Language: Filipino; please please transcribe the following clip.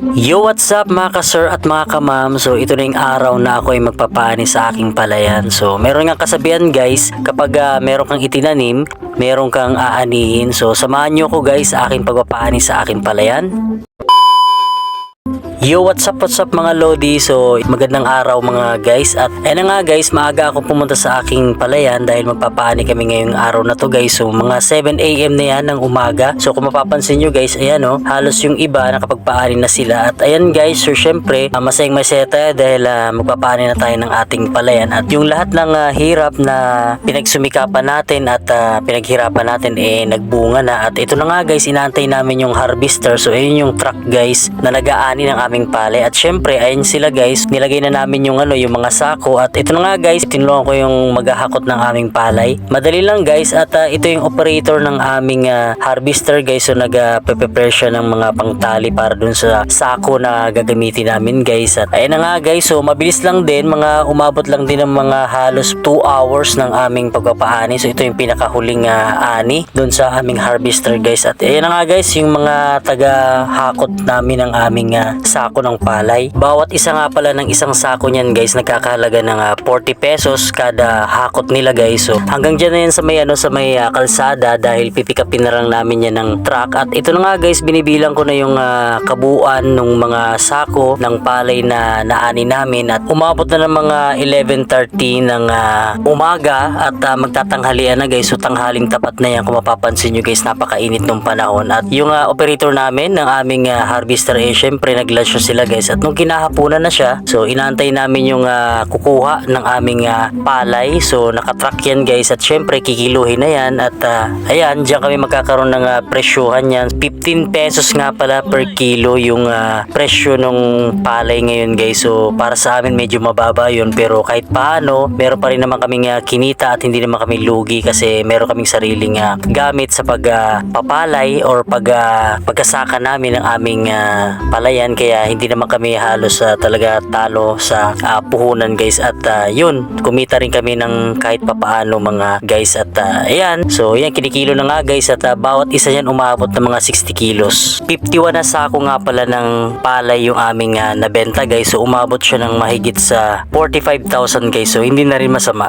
Yo, what's up mga ka-sir at mga ka-ma'am? So, ito na yung araw na ako ay magpapaani sa aking palayan. So, meron nga kasabihan guys, kapag ah, meron kang itinanim, meron kang aanihin. So, samahan nyo ko guys sa aking pagpapaani sa aking palayan. Yo, what's up, what's up mga Lodi? So, magandang araw mga guys. At ayun na nga guys, maaga ako pumunta sa aking palayan dahil magpapaani kami ngayong araw na to guys. So, mga 7am na yan ng umaga. So, kung mapapansin nyo guys, ayan oh, halos yung iba nakapagpaani na sila. At ayan guys, so syempre, uh, masayang masaya tayo dahil ah, magpapaani na tayo ng ating palayan. At yung lahat ng ah, hirap na pinagsumikapan natin at ah, pinaghirapan natin eh nagbunga na. At ito na nga guys, inaantay namin yung harvester. So, ayun yung truck guys na nag-aani ng aming palay. At syempre, ayun sila guys, nilagay na namin yung ano, yung mga sako. At ito na nga guys, tinulungan ko yung maghahakot ng aming palay. Madali lang guys at ah, ito yung operator ng aming ah, harvester guys. So nag-prepare siya ng mga pangtali para dun sa sako na gagamitin namin guys. At ayun na nga guys, so mabilis lang din, mga umabot lang din ng mga halos 2 hours ng aming pagpapaani. So ito yung pinakahuling ah, ani dun sa aming harvester guys. At ayun na nga guys, yung mga taga-hakot namin ng aming ah, sako ng palay. Bawat isa nga pala ng isang sako niyan guys, nagkakahalaga ng ah, 40 pesos kada hakot nila guys. So hanggang dyan na yan sa may ano sa may ah, kalsada dahil pipikapin na lang namin yan ng truck. At ito na nga guys, binibilang ko na yung ah, kabuuan ng mga sako ng palay na naani namin at umabot na ng mga 11.30 ng ah, umaga at ah, magtatanghalian na guys. So tanghaling tapat na yan kung mapapansin nyo guys, napakainit ng panahon. At yung ah, operator namin ng aming ah, harvester eh, syempre nag-lunch na sila guys. At nung kinahapunan na siya, so inaantay namin yung ah, kukuha ng aming ah, palay. So nakatrack yan guys at syempre kikiluhin na yan at ah, ayan, diyan kami magkakaroon ng ah, presyuhan yan. 15 pesos nga pala per kilo yung ah, presyo ng palay ngayon guys. So para sa amin medyo mababa yun pero kahit paano, meron pa rin naman kaming ah, kinita at hindi naman kami lugi kasi meron kaming sariling ah, gamit sa pagpapalay or pag ah, pagkasaka namin ng aming ah, palayan kaya hindi naman kami halos ah, talaga talo sa ah, puhunan guys. At ah, yun kumita rin kami ng kahit papaano mga guys. At ah, ayan. So yan kinikilo na nga guys. At ah, bawat isa yan umabot ng mga 60 kilos. 51 na sako nga pala ng palay yung aming ah, nabenta guys. So umabot siya ng mahigit sa 45,000 guys. So hindi na rin masama